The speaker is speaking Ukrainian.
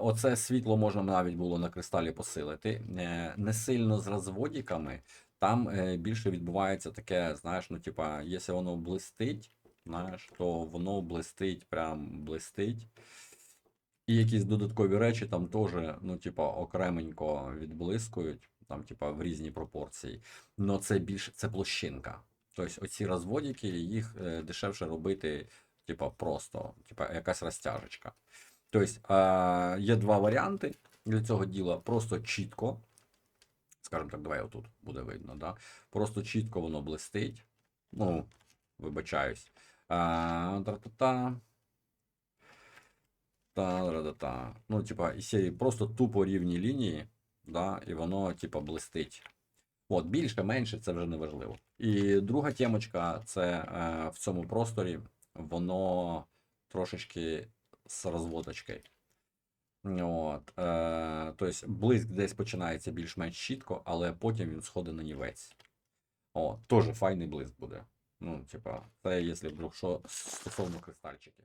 оце світло можна навіть було на кристалі посилити. Е, Не сильно з розводіками, там е, більше відбувається таке, знаєш, ну, типа, якщо воно блистить, знаєш, то воно блистить, прям блистить. І якісь додаткові речі там теж, ну, типа, окременько відблискують, там, типа, в різні пропорції. Но це більше це площинка. Тобто, оці розводики, їх е, дешевше робити, типа, просто, типа, якась розтяжечка. Тобто, є два варіанти для цього діла. Просто чітко, скажімо так, давай отут буде видно, да? Просто чітко воно блистить. Ну, вибачаюсь. А. Ну, типа, просто тупо рівні лінії, да, і воно, типа, блистить. От, більше, менше, це вже не важливо. І друга темочка це е, в цьому просторі воно трошечки з розводочкою. От, е, тобто блиск десь починається більш-менш чітко, але потім він сходить на нівець. О, теж файний блиск буде. Ну, типа, це якщо вдруг що стосовно кристальчиків.